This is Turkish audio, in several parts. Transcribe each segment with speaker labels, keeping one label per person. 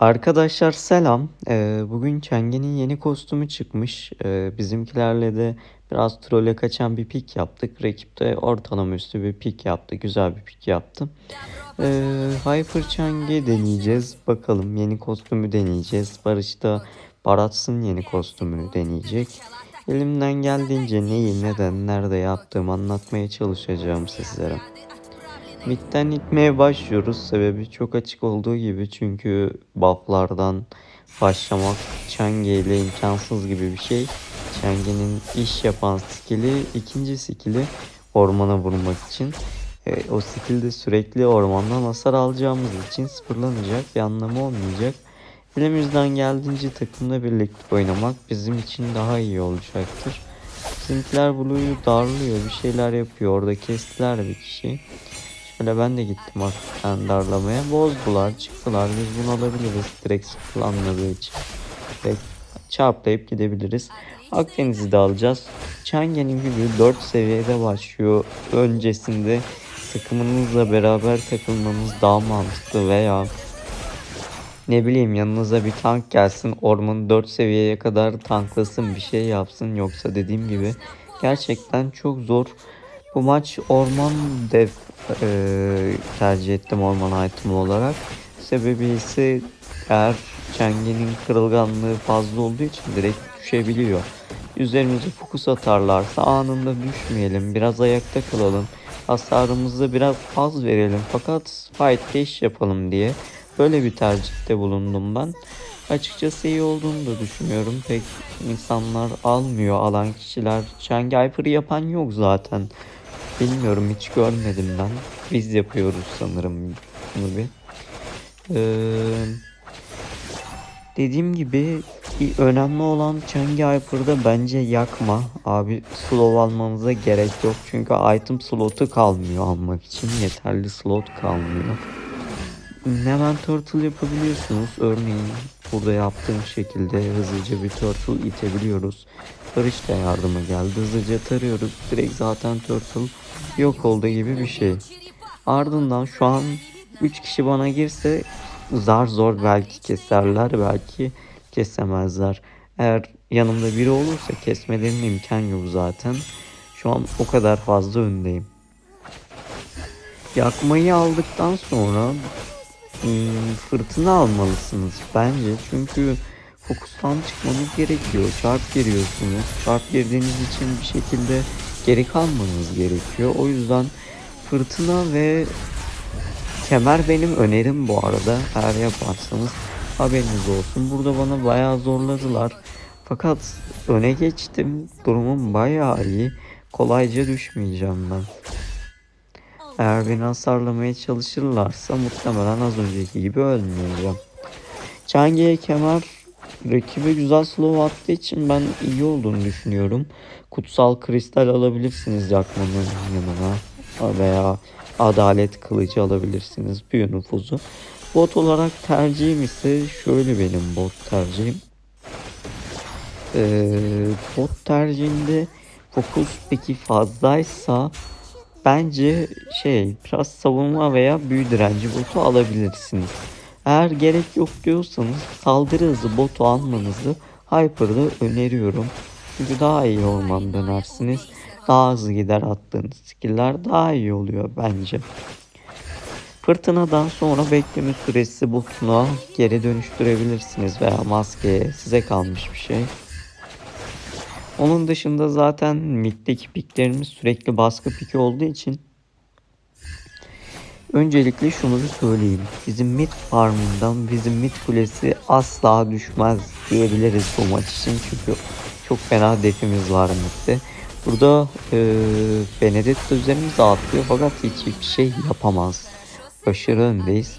Speaker 1: Arkadaşlar selam. Ee, bugün Çenge'nin yeni kostümü çıkmış. Ee, bizimkilerle de biraz trole kaçan bir pik yaptık. Rakip de ortalama üstü bir pik yaptı. Güzel bir pik yaptı. Ee, Hyper Çenge deneyeceğiz. Bakalım yeni kostümü deneyeceğiz. Barış da Barats'ın yeni kostümünü deneyecek. Elimden geldiğince neyi, neden, nerede yaptığımı anlatmaya çalışacağım sizlere. Mid'den itmeye başlıyoruz. Sebebi çok açık olduğu gibi çünkü bufflardan başlamak Chang'e ile imkansız gibi bir şey. Chang'e'nin iş yapan skill'i ikinci skill'i ormana vurmak için. E, o skill de sürekli ormandan hasar alacağımız için sıfırlanacak bir anlamı olmayacak. Elimizden geldiğince takımla birlikte oynamak bizim için daha iyi olacaktır. Bizimkiler Blue'yu darlıyor, bir şeyler yapıyor. Orada kestiler bir kişi. Şöyle ben de gittim hafiften darlamaya. Bozdular, çıktılar. Biz bunu alabiliriz direkt sıfırlanmadığı için. Direkt çarplayıp gidebiliriz. Akdeniz'i de alacağız. Çenge'nin gibi 4 seviyede başlıyor. Öncesinde takımınızla beraber takılmanız daha mantıklı veya ne bileyim yanınıza bir tank gelsin ormanı 4 seviyeye kadar tanklasın bir şey yapsın yoksa dediğim gibi gerçekten çok zor. Bu maç orman dev e, tercih ettim orman item olarak. Sebebi ise eğer Çenge'nin kırılganlığı fazla olduğu için direkt düşebiliyor. Üzerimize fokus atarlarsa anında düşmeyelim. Biraz ayakta kalalım. Hasarımızı biraz az verelim. Fakat fight iş yapalım diye böyle bir tercihte bulundum ben. Açıkçası iyi olduğunu da düşünüyorum. Pek insanlar almıyor alan kişiler. Chang Hyper'ı yapan yok zaten. Bilmiyorum hiç görmedim ben. Biz yapıyoruz sanırım bunu bir. Ee, dediğim gibi önemli olan Changi Hyper'da bence yakma. Abi slow almanıza gerek yok. Çünkü item slotu kalmıyor almak için. Yeterli slot kalmıyor. Hemen turtle yapabiliyorsunuz. Örneğin burada yaptığım şekilde hızlıca bir turtle itebiliyoruz. Barış da yardıma geldi. Hızlıca tarıyoruz. Direkt zaten turtle yok oldu gibi bir şey. Ardından şu an 3 kişi bana girse zar zor belki keserler belki kesemezler. Eğer yanımda biri olursa kesmelerinin imkan yok zaten. Şu an o kadar fazla öndeyim. Yakmayı aldıktan sonra fırtına almalısınız bence. Çünkü fokustan çıkmanız gerekiyor. Çarp giriyorsunuz. Çarp girdiğiniz için bir şekilde geri kalmanız gerekiyor. O yüzden fırtına ve kemer benim önerim bu arada. Eğer yaparsanız haberiniz olsun. Burada bana bayağı zorladılar. Fakat öne geçtim. Durumum bayağı iyi. Kolayca düşmeyeceğim ben. Eğer beni hasarlamaya çalışırlarsa muhtemelen az önceki gibi ölmeyeceğim. Changi'ye kemer rakibe güzel slow attığı için ben iyi olduğunu düşünüyorum. Kutsal kristal alabilirsiniz yakmanın yanına veya adalet kılıcı alabilirsiniz büyü nüfuzu. Bot olarak tercihim ise şöyle benim bot tercihim. Ee, bot tercihinde fokus peki fazlaysa bence şey biraz savunma veya büyü direnci botu alabilirsiniz. Eğer gerek yok diyorsanız saldırı hızı botu almanızı Hyper'da öneriyorum. Çünkü daha iyi orman dönersiniz. Daha hızlı gider attığınız skiller daha iyi oluyor bence. Fırtınadan sonra bekleme süresi botuna geri dönüştürebilirsiniz veya maskeye size kalmış bir şey. Onun dışında zaten middeki piklerimiz sürekli baskı piki olduğu için Öncelikle şunu bir söyleyeyim. Bizim mid farmından bizim mid kulesi asla düşmez diyebiliriz bu maç için. Çünkü çok fena defimiz var midde. Burada e, Benedetta üzerimize atlıyor fakat hiçbir şey yapamaz. Aşırı öndeyiz.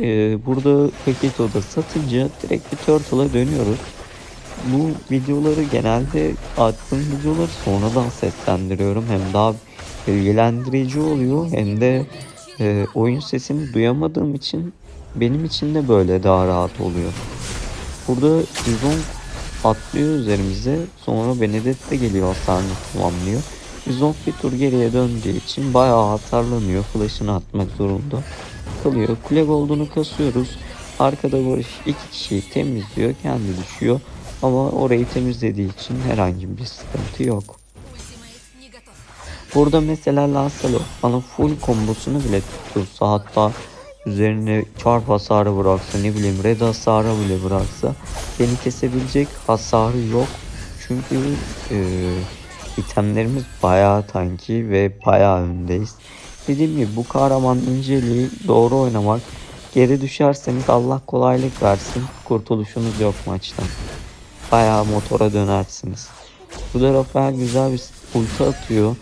Speaker 1: E, burada Kaketo'da satınca direkt bir Turtle'a dönüyoruz. Bu videoları genelde attığım videoları sonradan seslendiriyorum. Hem daha bilgilendirici oluyor hem de e, oyun sesini duyamadığım için benim için de böyle daha rahat oluyor. Burada Bizon atlıyor üzerimize sonra Benedetta geliyor hasarını tamamlıyor. Bizon bir tur geriye döndüğü için bayağı hasarlanıyor. Flash'ını atmak zorunda kalıyor. Kule olduğunu kasıyoruz. Arkada Barış iki kişiyi temizliyor. Kendi düşüyor. Ama orayı temizlediği için herhangi bir sıkıntı yok. Burada mesela Lancelot bana full kombosunu bile tuttursa hatta üzerine çarp hasarı bıraksa ne bileyim red hasarı bile bıraksa beni kesebilecek hasarı yok. Çünkü e, itemlerimiz bayağı tanki ve bayağı öndeyiz. Dediğim gibi bu kahraman inceliği doğru oynamak geri düşerseniz Allah kolaylık versin kurtuluşunuz yok maçtan. Bayağı motora dönersiniz. Burada Rafael güzel bir ulti atıyor.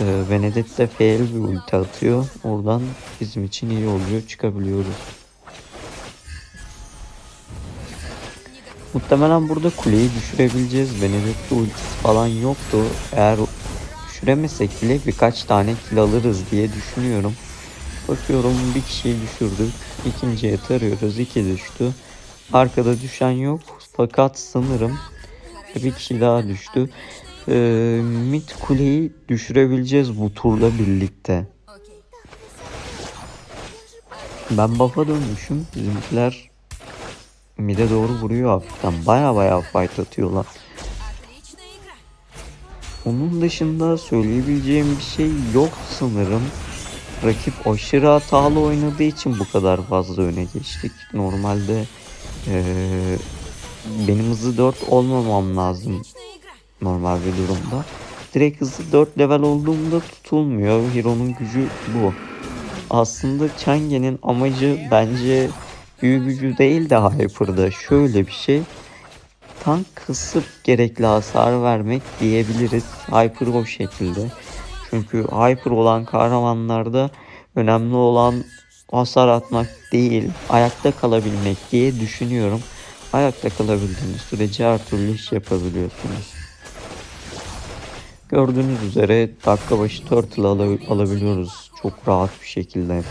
Speaker 1: Ee, Benedetta fail bir ulti atıyor. Oradan bizim için iyi oluyor. Çıkabiliyoruz. Muhtemelen burada kuleyi düşürebileceğiz. Benedetta ultisi falan yoktu. Eğer düşüremesek bile birkaç tane kill alırız diye düşünüyorum. Bakıyorum bir kişiyi düşürdük. İkinciye tarıyoruz. iki düştü. Arkada düşen yok. Fakat sanırım bir kişi daha düştü. E, mid kuleyi düşürebileceğiz bu turla birlikte. Ben buff'a dönmüşüm. Bizimkiler mide doğru vuruyor hafiften. Baya baya fight atıyorlar. Onun dışında söyleyebileceğim bir şey yok sanırım. Rakip aşırı hatalı oynadığı için bu kadar fazla öne geçtik. Normalde ee, benim hızlı 4 olmamam lazım normal bir durumda. Direkt hızlı 4 level olduğumda tutulmuyor. Hero'nun gücü bu. Aslında Change'nin amacı bence büyü gücü değil de Hyper'da şöyle bir şey. Tank kısıp gerekli hasar vermek diyebiliriz. Hyper o şekilde. Çünkü Hyper olan kahramanlarda önemli olan hasar atmak değil, ayakta kalabilmek diye düşünüyorum. Ayakta kalabildiğiniz sürece her türlü iş yapabiliyorsunuz. Gördüğünüz üzere dakika başı turtle ala- alabiliyoruz. Çok rahat bir şekilde.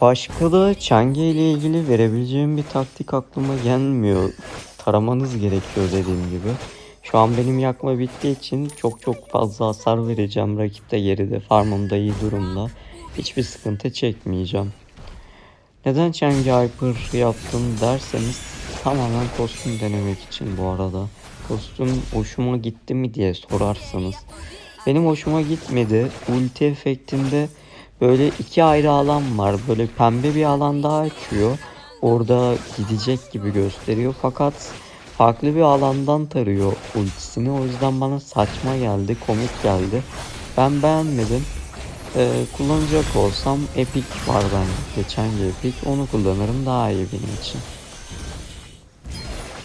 Speaker 1: Başka da Chang'e ile ilgili verebileceğim bir taktik aklıma gelmiyor. Taramanız gerekiyor dediğim gibi. Şu an benim yakma bittiği için çok çok fazla hasar vereceğim. Rakip de geride, farmım iyi durumda. Hiçbir sıkıntı çekmeyeceğim. Neden Chang'e Hyper yaptım derseniz tamamen kostüm denemek için bu arada. Kostüm hoşuma gitti mi diye sorarsanız. Benim hoşuma gitmedi. Ulti efektinde böyle iki ayrı alan var. Böyle pembe bir alan daha açıyor. Orada gidecek gibi gösteriyor. Fakat farklı bir alandan tarıyor ultisini. O yüzden bana saçma geldi, komik geldi. Ben beğenmedim. Ee, kullanacak olsam Epic var bende. Geçen Epic. Onu kullanırım daha iyi benim için.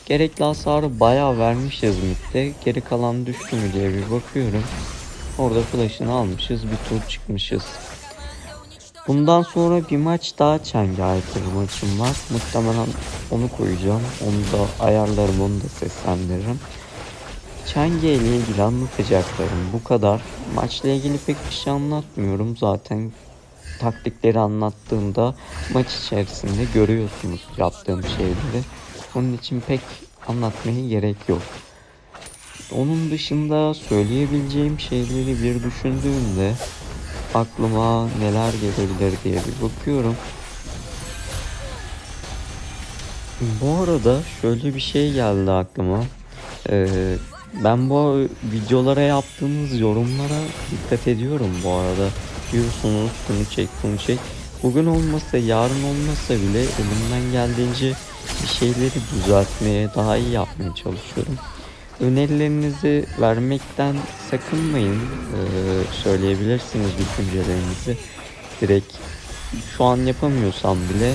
Speaker 1: Gerekli hasarı bayağı vermişiz midde. Geri kalan düştü mü diye bir bakıyorum. Orada flash'ını almışız. Bir tur çıkmışız. Bundan sonra bir maç daha Chang'e Hyper maçım var. Muhtemelen onu koyacağım. Onu da ayarlarım, onu da seslendiririm. Chang'e ile ilgili anlatacaklarım bu kadar. Maçla ilgili pek bir şey anlatmıyorum. Zaten taktikleri anlattığımda maç içerisinde görüyorsunuz yaptığım şeyleri. Onun için pek anlatmaya gerek yok. Onun dışında söyleyebileceğim şeyleri bir düşündüğümde aklıma neler gelebilir diye bir bakıyorum. Bu arada şöyle bir şey geldi aklıma. Ee, ben bu videolara yaptığınız yorumlara dikkat ediyorum bu arada. Diyorsunuz bunu çek bunu çek. Bugün olmasa yarın olmasa bile elimden geldiğince bir şeyleri düzeltmeye daha iyi yapmaya çalışıyorum. Önerilerinizi vermekten sakınmayın. Ee, söyleyebilirsiniz düşüncelerinizi. Direkt şu an yapamıyorsam bile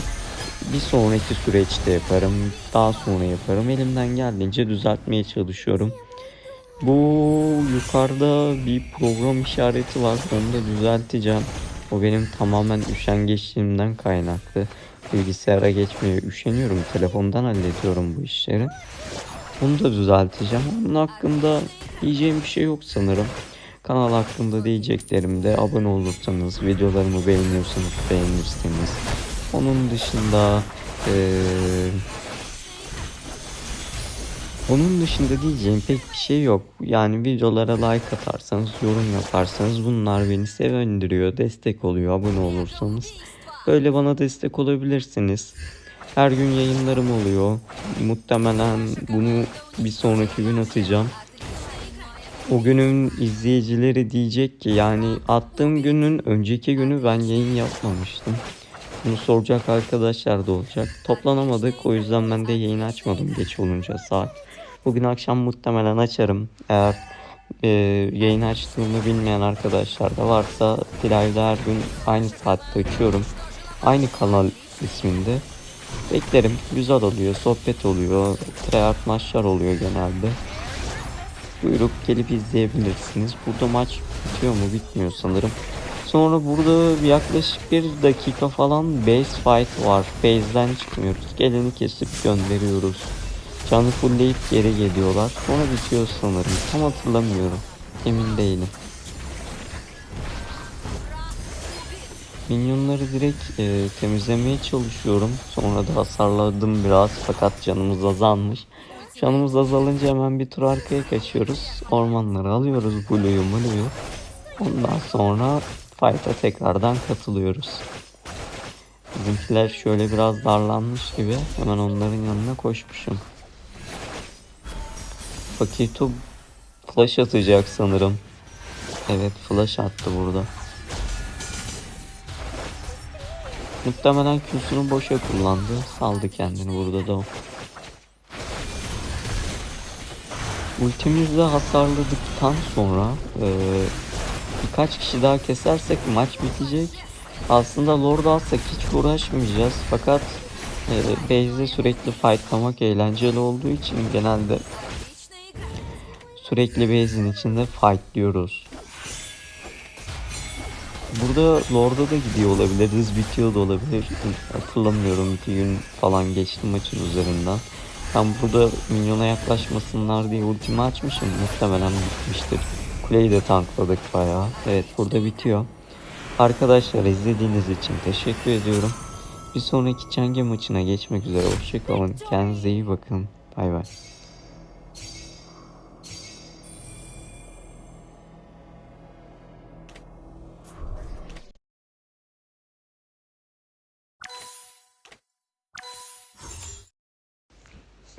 Speaker 1: bir sonraki süreçte yaparım. Daha sonra yaparım. Elimden geldiğince düzeltmeye çalışıyorum. Bu yukarıda bir program işareti var. Onu da düzelteceğim. O benim tamamen üşengeçliğimden kaynaklı. Bilgisayara geçmeye üşeniyorum. Telefondan hallediyorum bu işleri. Bunu da düzelteceğim. Onun hakkında diyeceğim bir şey yok sanırım. Kanal hakkında diyeceklerim de abone olursanız, videolarımı beğeniyorsanız beğenirseniz. Onun dışında eee onun dışında diyeceğim pek bir şey yok. Yani videolara like atarsanız, yorum yaparsanız bunlar beni sevindiriyor, destek oluyor abone olursanız. Böyle bana destek olabilirsiniz. Her gün yayınlarım oluyor. Muhtemelen bunu bir sonraki gün atacağım. O günün izleyicileri diyecek ki yani attığım günün önceki günü ben yayın yapmamıştım. Bunu soracak arkadaşlar da olacak. Toplanamadık o yüzden ben de yayın açmadım geç olunca saat. Bugün akşam muhtemelen açarım. Eğer e, yayın açtığımı bilmeyen arkadaşlar da varsa Dilay'da her gün aynı saatte açıyorum. Aynı kanal isminde. Beklerim. Güzel oluyor. Sohbet oluyor. Treyarch maçlar oluyor genelde. Buyurup gelip izleyebilirsiniz. Burada maç bitiyor mu? Bitmiyor sanırım. Sonra burada yaklaşık bir dakika falan base fight var. Base'den çıkmıyoruz. Geleni kesip gönderiyoruz. Canı fullleyip geri geliyorlar. Sonra bitiyor sanırım. Tam hatırlamıyorum. Emin değilim. Minyonları direkt e, temizlemeye çalışıyorum. Sonra da hasarladım biraz fakat canımız azalmış. Canımız azalınca hemen bir tur arkaya kaçıyoruz. Ormanları alıyoruz Blue'yu Blue'yu. Ondan sonra fight'a tekrardan katılıyoruz. Bizimkiler şöyle biraz darlanmış gibi hemen onların yanına koşmuşum. Paketo flash atacak sanırım. Evet flash attı burada. Muhtemelen Q'sunu boşa kullandı. Saldı kendini burada da o. Ultimizle hasarladıktan sonra e, birkaç kişi daha kesersek maç bitecek. Aslında Lord alsak hiç uğraşmayacağız. Fakat e, base'de sürekli fightlamak eğlenceli olduğu için genelde sürekli base'in içinde fightlıyoruz. Burada Lord'a da gidiyor olabiliriz, bitiyor da olabilir. Hatırlamıyorum iki gün falan geçti maçın üzerinden. Ben burada minyona yaklaşmasınlar diye ultimi açmışım. Muhtemelen bitmiştir. Kuleyi de tankladık bayağı. Evet burada bitiyor. Arkadaşlar izlediğiniz için teşekkür ediyorum. Bir sonraki Çenge maçına geçmek üzere. Hoşçakalın. Kendinize iyi bakın. Bay bay.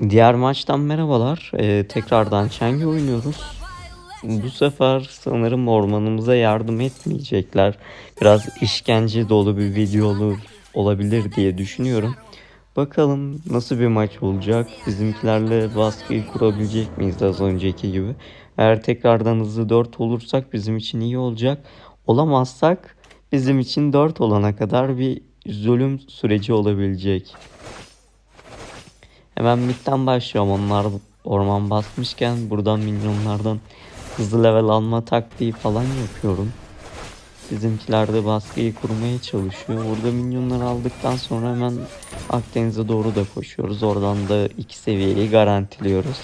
Speaker 1: Diğer maçtan merhabalar. Ee, tekrardan Çenge oynuyoruz. Bu sefer sanırım ormanımıza yardım etmeyecekler. Biraz işkence dolu bir video olur, olabilir diye düşünüyorum. Bakalım nasıl bir maç olacak. Bizimkilerle baskıyı kurabilecek miyiz az önceki gibi. Eğer tekrardan hızlı 4 olursak bizim için iyi olacak. Olamazsak bizim için 4 olana kadar bir zulüm süreci olabilecek. Hemen midden başlıyorum. Onlar orman basmışken buradan minyonlardan hızlı level alma taktiği falan yapıyorum. Bizimkiler de baskıyı kurmaya çalışıyor. Burada minyonları aldıktan sonra hemen Akdeniz'e doğru da koşuyoruz. Oradan da iki seviyeyi garantiliyoruz.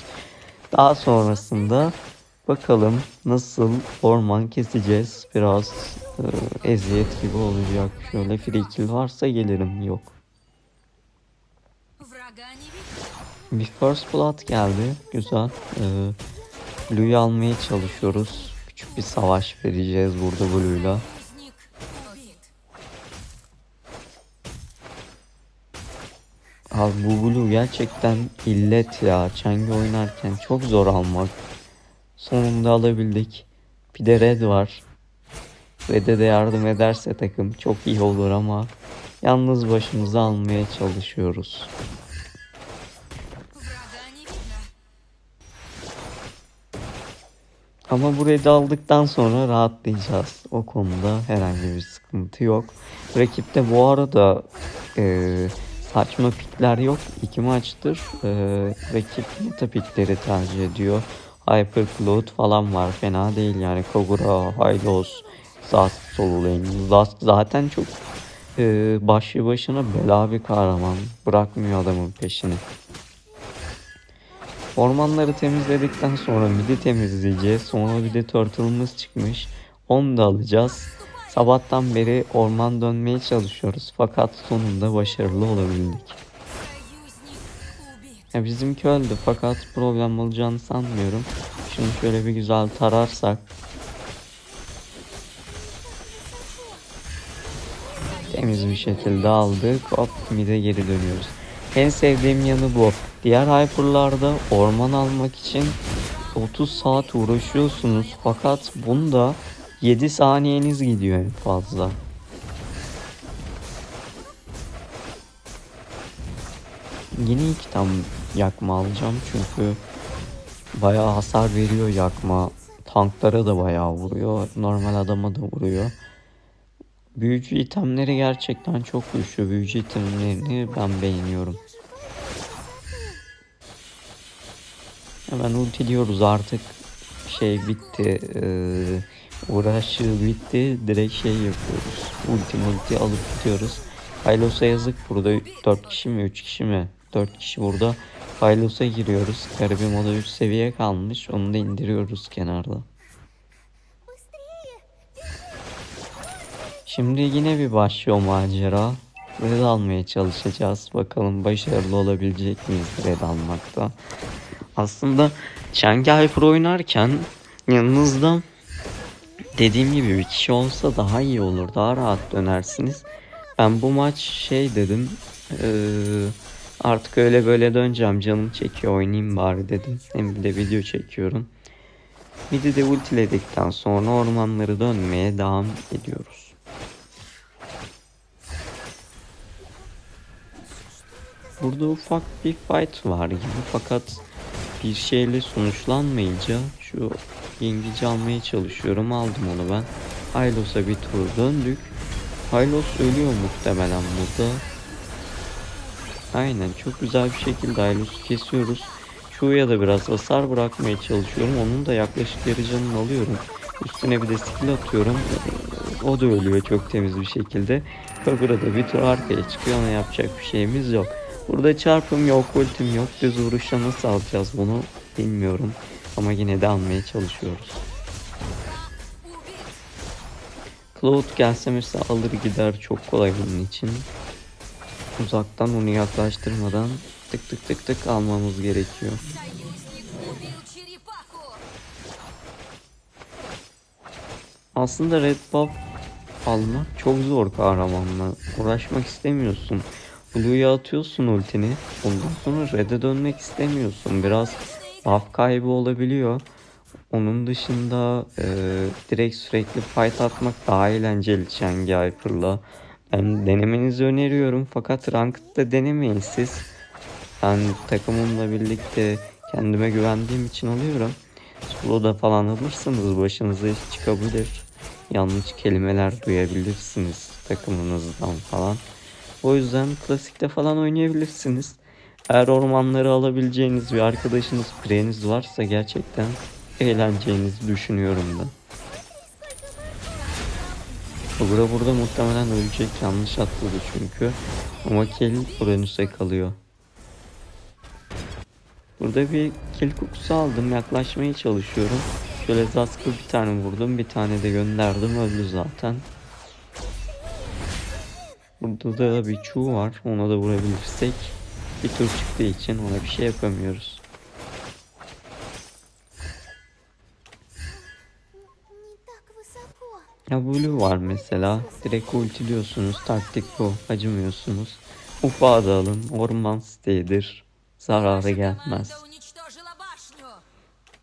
Speaker 1: Daha sonrasında bakalım nasıl orman keseceğiz. Biraz e, eziyet gibi olacak. Şöyle free kill varsa gelirim. Yok.
Speaker 2: Врага не видно.
Speaker 1: bir First Blood geldi. Güzel. Ee, Blue'yu almaya çalışıyoruz. Küçük bir savaş vereceğiz burada Blue'yla. Abi bu Blue gerçekten illet ya. Çengi oynarken çok zor almak. Sonunda alabildik. Bir de Red var. Red'e de yardım ederse takım çok iyi olur ama yalnız başımıza almaya çalışıyoruz. Ama bu red'i aldıktan sonra rahatlayacağız. O konuda herhangi bir sıkıntı yok. Rakipte bu arada e, saçma pikler yok. İki maçtır e, rakip meta pikleri tercih ediyor. Hyper Cloud falan var. Fena değil yani. Kogura, Hylos, Zask solo lane. Zask zaten çok e, başlı başına bela bir kahraman. Bırakmıyor adamın peşini. Ormanları temizledikten sonra midi temizleyeceğiz. Sonra bir de turtle'ımız çıkmış. Onu da alacağız. Sabahtan beri orman dönmeye çalışıyoruz. Fakat sonunda başarılı olabildik. Ya bizimki öldü fakat problem olacağını sanmıyorum. Şimdi şöyle bir güzel tararsak. Temiz bir şekilde aldık. Hop mide geri dönüyoruz. En sevdiğim yanı bu. Diğer hyper'larda orman almak için 30 saat uğraşıyorsunuz. Fakat bunda 7 saniyeniz gidiyor en fazla. Yine iki tam yakma alacağım çünkü bayağı hasar veriyor yakma. Tanklara da bayağı vuruyor. Normal adama da vuruyor. Büyücü itemleri gerçekten çok güçlü. Büyücü itemlerini ben beğeniyorum. Hemen ultiliyoruz artık. Şey bitti. Ee, uğraşı bitti. Direkt şey yapıyoruz. Ulti multi alıp gidiyoruz. Hylos'a yazık burada 4 kişi mi 3 kişi mi? 4 kişi burada. Hylos'a giriyoruz. Garibim o da 3 seviye kalmış. Onu da indiriyoruz kenarda. Şimdi yine bir başlıyor macera. Red almaya çalışacağız. Bakalım başarılı olabilecek miyiz red almakta. Aslında Şangay Pro oynarken yanınızda dediğim gibi bir kişi olsa daha iyi olur. Daha rahat dönersiniz. Ben bu maç şey dedim. eee, artık öyle böyle döneceğim. Canım çekiyor oynayayım bari dedim. Hem de video çekiyorum. Midi de ultiledikten sonra ormanları dönmeye devam ediyoruz. Burada ufak bir fight var gibi fakat bir şeyle sonuçlanmayınca şu yengeci almaya çalışıyorum. Aldım onu ben. Hylos'a bir tur döndük. Hylos ölüyor muhtemelen burada. Aynen çok güzel bir şekilde Hylos'u kesiyoruz. Çuğ'ya da biraz hasar bırakmaya çalışıyorum. Onun da yaklaşık yarı canını alıyorum. Üstüne bir de skill atıyorum. O da ölüyor çok temiz bir şekilde. Kagura da bir tur arkaya çıkıyor. Ona yapacak bir şeyimiz yok. Burada çarpım yok, ultim yok. Düz vuruşla nasıl alacağız bunu bilmiyorum. Ama yine de almaya çalışıyoruz. Cloud gelse mesela alır gider çok kolay bunun için. Uzaktan onu yaklaştırmadan tık tık tık tık almamız gerekiyor. Aslında red buff almak çok zor kahramanla. Uğraşmak istemiyorsun. Blue'ya atıyorsun ultini. Ondan sonra red'e dönmek istemiyorsun. Biraz buff kaybı olabiliyor. Onun dışında e, direkt sürekli fight atmak daha eğlenceli Changi Hyper'la. Ben denemenizi öneriyorum fakat Ranked'da denemeyin siz. Ben takımımla birlikte kendime güvendiğim için alıyorum. Solo'da falan alırsanız başınıza iş çıkabilir. Yanlış kelimeler duyabilirsiniz takımınızdan falan. O yüzden klasikte falan oynayabilirsiniz. Eğer ormanları alabileceğiniz bir arkadaşınız, pireniz varsa gerçekten eğleneceğinizi düşünüyorum ben. Kogura burada muhtemelen ölecek yanlış atladı çünkü. Ama kill Uranüs'e kalıyor. Burada bir kill kokusu aldım. Yaklaşmaya çalışıyorum. Şöyle Zask'ı bir tane vurdum. Bir tane de gönderdim. Öldü zaten. Burada da bir çuğu var. Ona da vurabilirsek bir tur çıktığı için ona bir şey yapamıyoruz. Ya Blue var mesela. Direkt ultiliyorsunuz. Taktik bu. Acımıyorsunuz. Ufağı da alın. Orman siteyidir. Zararı gelmez.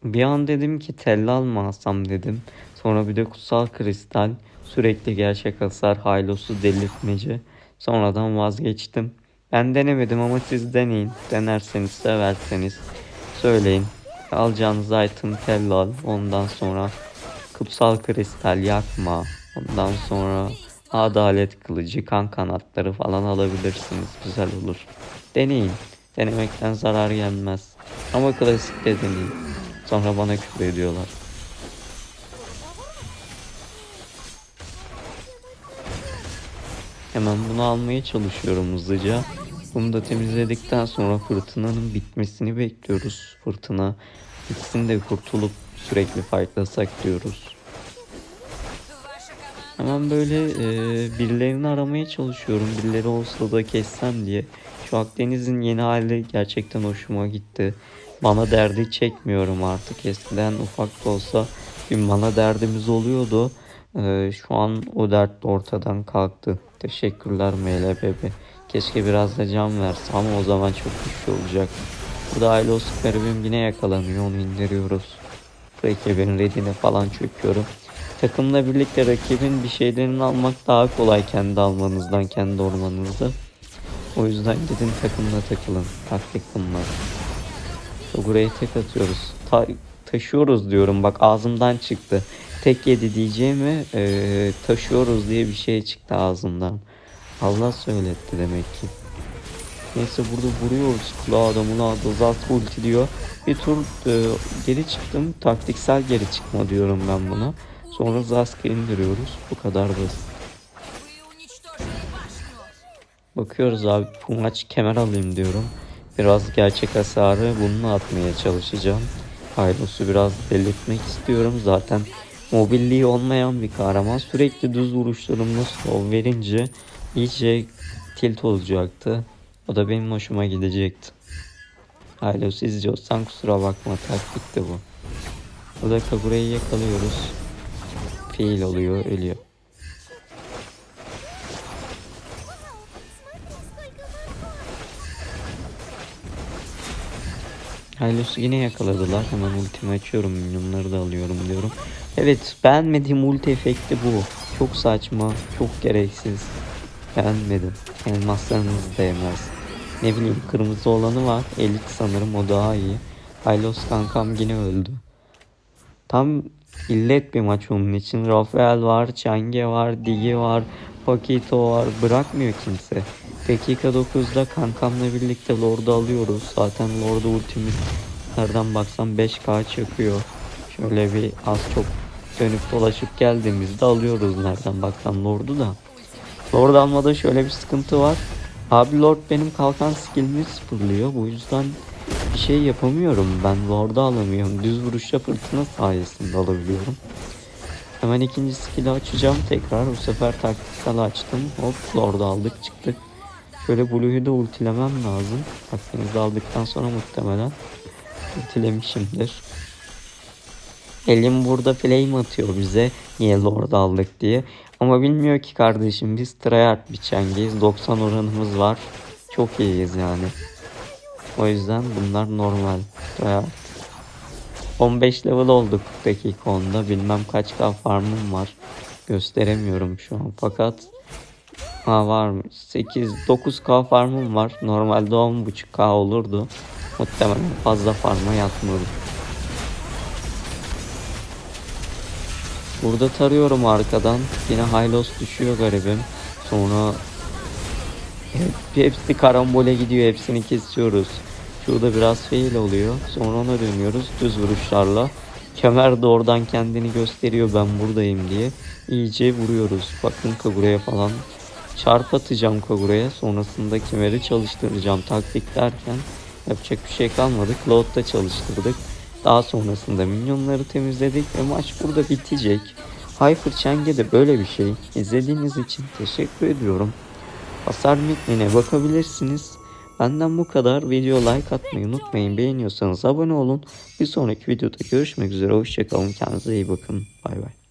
Speaker 1: Bir an dedim ki tel almasam dedim. Sonra bir de kutsal kristal. Sürekli gerçek hasar haylosu delirtmece. Sonradan vazgeçtim. Ben denemedim ama siz deneyin. Denerseniz severseniz söyleyin. Alacağınız item tellal. Ondan sonra kutsal kristal yakma. Ondan sonra adalet kılıcı, kan kanatları falan alabilirsiniz. Güzel olur. Deneyin. Denemekten zarar gelmez. Ama klasikte deneyin. Sonra bana küfür ediyorlar. Hemen bunu almaya çalışıyorum hızlıca. Bunu da temizledikten sonra fırtınanın bitmesini bekliyoruz. Fırtına bitsin de kurtulup sürekli fightlasak diyoruz. Hemen böyle e, birilerini aramaya çalışıyorum. Birileri olsa da kessem diye. Şu Akdeniz'in yeni hali gerçekten hoşuma gitti. Bana derdi çekmiyorum artık. Eskiden ufak da olsa bir bana derdimiz oluyordu. E, şu an o dert de ortadan kalktı. Teşekkürler MLBB. Keşke biraz da can verse ama o zaman çok güçlü olacak. Burada Aylos garibim yine yakalanıyor. Onu indiriyoruz. Rakibin redine falan çöküyorum. Takımla birlikte rakibin bir şeylerini almak daha kolay kendi almanızdan, kendi ormanınızda. O yüzden gidin takımla takılın. Taktik bunlar. Buraya tek atıyoruz. Ta- taşıyoruz diyorum bak ağzımdan çıktı tek yedi diyeceğimi e, taşıyoruz diye bir şey çıktı ağzımdan. Allah söyletti demek ki. Neyse burada vuruyoruz kulağı adamını adı zat ulti diyor. Bir tur e, geri çıktım. Taktiksel geri çıkma diyorum ben buna. Sonra Zask'ı indiriyoruz. Bu kadar basit. Bakıyoruz abi bu maç kemer alayım diyorum. Biraz gerçek hasarı bununla atmaya çalışacağım. Haylos'u biraz belirtmek istiyorum. Zaten mobilliği olmayan bir kahraman. Sürekli düz vuruşlarımla slow verince iyice tilt olacaktı. O da benim hoşuma gidecekti. Haylos izliyorsan kusura bakma taktikti bu. Burada Kagura'yı yakalıyoruz. Fiil oluyor, ölüyor. Hylios'u yine yakaladılar. Hemen ultimi açıyorum. Minyonları da alıyorum diyorum. Evet beğenmediğim ulti efekti bu. Çok saçma. Çok gereksiz. Beğenmedim. Elmaslarınız değmez. Ne bileyim kırmızı olanı var. Elit sanırım o daha iyi. Hylos kankam yine öldü. Tam illet bir maç onun için. Rafael var, Change var, Digi var, Pakito var. Bırakmıyor kimse. Dakika 9'da kankamla birlikte Lord'u alıyoruz. Zaten Lord'u ultimiz nereden baksan 5k çakıyor. Şöyle bir az çok dönüp dolaşıp geldiğimizde alıyoruz nereden baksan Lord'u da. Lord almada şöyle bir sıkıntı var. Abi Lord benim kalkan skillimi sıfırlıyor. Bu yüzden bir şey yapamıyorum. Ben Lord'u alamıyorum. Düz vuruşla fırtına sayesinde alabiliyorum. Hemen ikinci skill'i açacağım tekrar. Bu sefer taktiksel açtım. Hop Lord'u aldık çıktık. Şöyle Blue'yu da ultilemem lazım. Vaktinizi aldıktan sonra muhtemelen ultilemişimdir. Elim burada flame atıyor bize. Niye Lord aldık diye. Ama bilmiyor ki kardeşim biz tryhard bir çengeyiz. 90 oranımız var. Çok iyiyiz yani. O yüzden bunlar normal. Tryhard. 15 level olduk dakika 10'da. Bilmem kaç k farmım var. Gösteremiyorum şu an. Fakat Ha varmış. 8 9k farmım var. Normalde 10.5k olurdu. Muhtemelen fazla farma yatmadı. Burada tarıyorum arkadan. Yine Hylos düşüyor garibim. Sonra hep, hepsi karambole gidiyor. Hepsini kesiyoruz. Şurada biraz fail oluyor. Sonra ona dönüyoruz düz vuruşlarla. Kemer de oradan kendini gösteriyor ben buradayım diye. İyice vuruyoruz. Bakın Kagura'ya falan çarp atacağım Kagura'ya. Sonrasında kemeri çalıştıracağım taktik derken yapacak bir şey kalmadı. Cloud'da çalıştırdık. Daha sonrasında minyonları temizledik ve maç burada bitecek. Hyper Chang'e de böyle bir şey. İzlediğiniz için teşekkür ediyorum. Hasar metnine bakabilirsiniz. Benden bu kadar. Video like atmayı unutmayın. Beğeniyorsanız abone olun. Bir sonraki videoda görüşmek üzere. Hoşçakalın. Kendinize iyi bakın. Bay bay.